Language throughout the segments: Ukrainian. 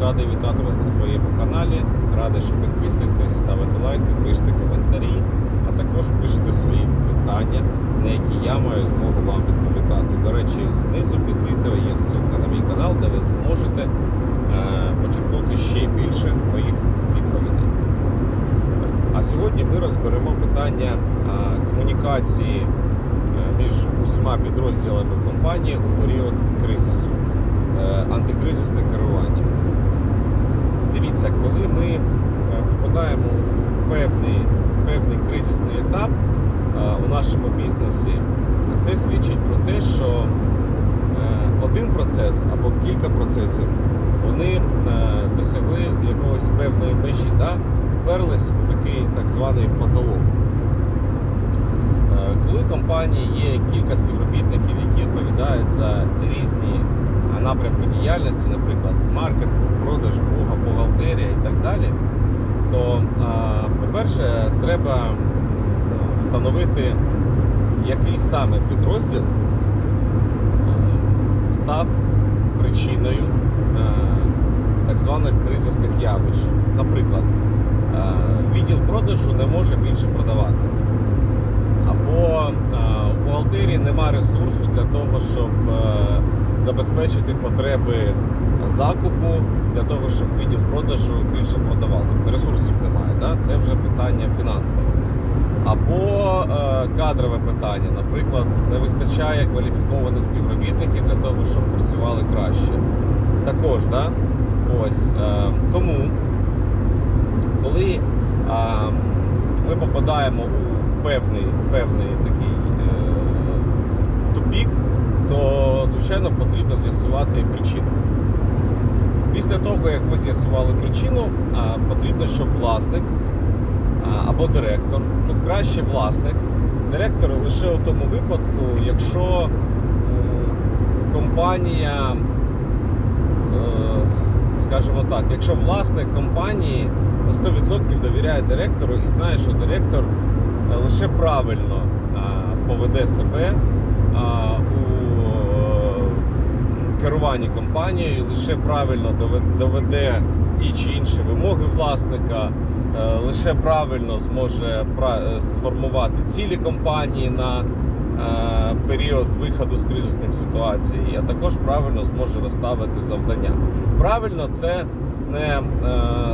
радий вітати вас на своєму каналі. Радий, що підписуєтесь, ставите лайки, пишете коментарі, а також пишете свої питання, на які я маю змогу вам відповідати. До речі, знизу під відео є ссылка на мій канал, де ви зможете е, почерпнути ще більше моїх відповідей. А сьогодні ми розберемо питання е, комунікації е, між усіма підрозділами компанії у період кризису, е, антикризисне керування. Дивіться, коли ми е, попадаємо у певний, певний кризисний етап е, у нашому бізнесі, це свідчить про те, що е, один процес або кілька процесів вони досягли якогось певної межі, да? вперлись у такий так званий потолок. Коли в компанії є кілька співробітників, які відповідають за різні напрямки діяльності, наприклад, маркетинг, продаж, бухгалтерія і так далі, то, по-перше, треба встановити, який саме підрозділ е, став причиною е, так званих кризисних явищ. Наприклад, е, відділ продажу не може більше продавати. Або у бухгалтерії нема ресурсу для того, щоб забезпечити потреби закупу, для того, щоб відділ продажу більше продавав. Тобто ресурсів немає. Да? Це вже питання фінансове. Або е, кадрове питання, наприклад, не вистачає кваліфікованих співробітників для того, щоб працювали краще. Також, да? Ось, е, тому, коли е, ми попадаємо у певний, певний такий е, тупік, то, звичайно, потрібно з'ясувати причину. Після того, як ви з'ясували причину, е, потрібно, щоб власник або директор, ну краще власник. Директор лише у тому випадку, якщо компанія, е, скажімо так, якщо власник компанії на 100% довіряє директору і знає, що директор е, лише правильно поведе себе у е, керуванні компанією, лише правильно дове- доведе ті чи інші вимоги власника, е, лише правильно зможе е, сформувати цілі компанії на е, період виходу з кризисних ситуацій, а також правильно зможе розставити завдання. Правильно, це не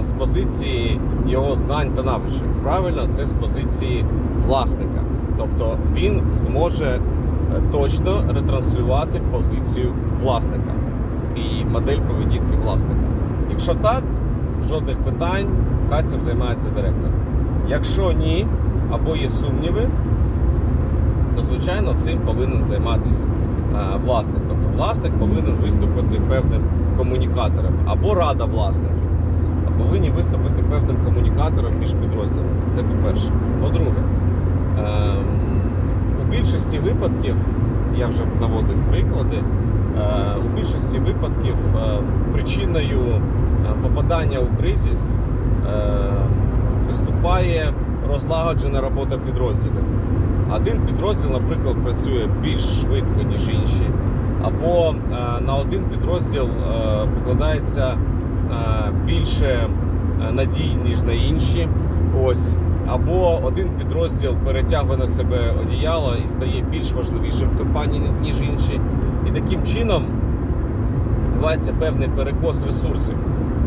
з позиції його знань та навичок. Правильно, це з позиції власника. Тобто він зможе точно ретранслювати позицію власника і модель поведінки власника. Якщо так, жодних питань, хай цим займається директор. Якщо ні, або є сумніви, то звичайно цим повинен займатися е, власник. Тобто власник повинен виступити певним комунікатором або рада власників. Повинні виступити певним комунікатором між підрозділами. Це по-перше. По-друге, випадків, я вже наводив приклади, е, у більшості випадків е, причиною е, попадання у кризис е, виступає розлагоджена робота підрозділів. Один підрозділ, наприклад, працює більш швидко, ніж інші, або на один підрозділ покладається більше надій, ніж на інші. Ось. Або один підрозділ перетягує на себе одіяло і стає більш важливішим в компанії, ніж інші. І таким чином відбувається певний перекос ресурсів.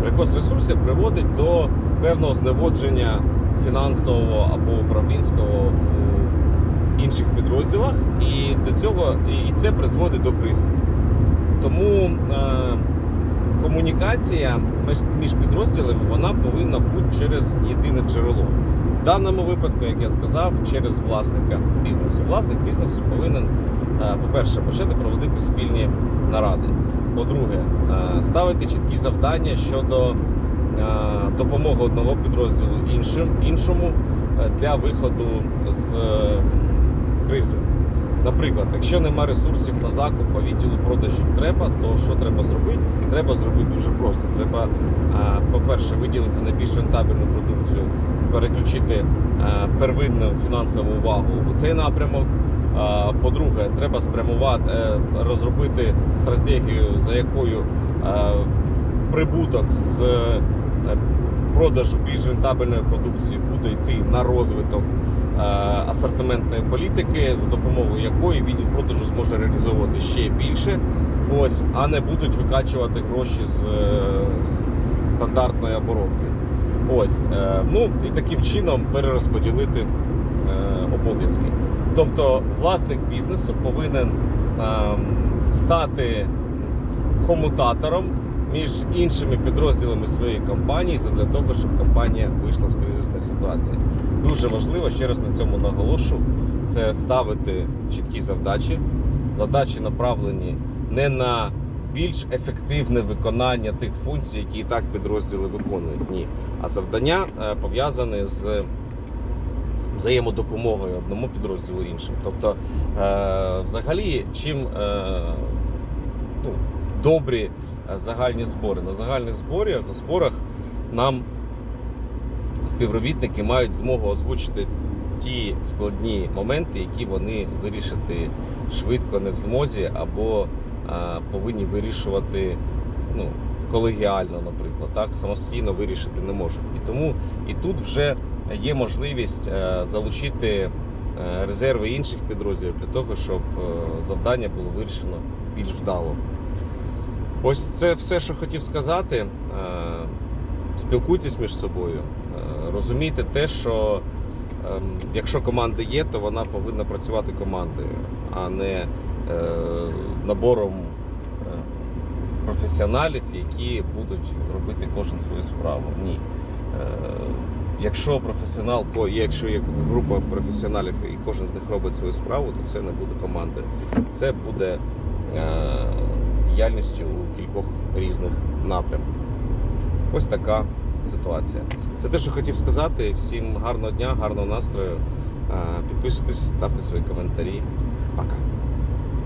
Перекос ресурсів приводить до певного зневодження фінансового або управлінського у інших підрозділах, і до цього і це призводить до кризи. Тому е, комунікація між, підрозділами вона повинна бути через єдине джерело. В даному випадку, як я сказав, через власника бізнесу. Власник бізнесу повинен, е, по-перше, почати проводити спільні наради. По-друге, е, ставити чіткі завдання щодо е, допомоги одного підрозділу іншим, іншому для виходу з кризи. Наприклад, якщо нема ресурсів на закуп, а відділу продажів треба, то що треба зробити? Треба зробити дуже просто. Треба, е, по-перше, виділити найбільш рентабельну продукцію, переключити е, первинну фінансову увагу у цей напрямок. Е, По-друге, треба спрямувати, розробити стратегію, за якою прибуток з продажу більш рентабельної продукції буде йти на розвиток е, асортиментної політики, за допомогою якої відділ продажу зможе реалізовувати ще більше, ось, а не будуть викачувати гроші з, е, з стандартної оборотки. Ось, е, ну і таким чином перерозподілити обов'язки. Тобто власник бізнесу повинен ем, стати хомутатором між іншими підрозділами своєї компанії для того, щоб компанія вийшла з кризисної ситуації. Дуже важливо, ще раз на цьому наголошу, це ставити чіткі завдачі. Задачі направлені не на більш ефективне виконання тих функцій, які і так підрозділи виконують. Ні. А завдання е, пов'язане з взаємодопомогою одному підрозділу іншим. Тобто, е, взагалі, чим е, ну, добрі е, загальні збори. На загальних зборах, зборах нам співробітники мають змогу озвучити ті складні моменти, які вони вирішити швидко не в змозі, або е, повинні вирішувати ну, колегіально, наприклад, так самостійно вирішити не можуть. І тому і тут вже є можливість е, залучити резерви інших підрозділів для того, щоб завдання було вирішено більш вдало. Ось це все, що хотів сказати. Е, Спілкуйтесь між собою, Е, розумійте те, що ем, якщо команда є, то вона повинна працювати командою, а не е, набором професіоналів, які будуть робити кожен свою справу. Ні. Якщо професіонал, якщо є група професіоналів і кожен з них робить свою справу, то це не буде командою. Це буде діяльністю у кількох різних напрямках. Ось така ситуація. Це те, що хотів сказати. Всім гарного дня, гарного настрою. Е, Підписуйтесь, ставте свої коментарі. Пока.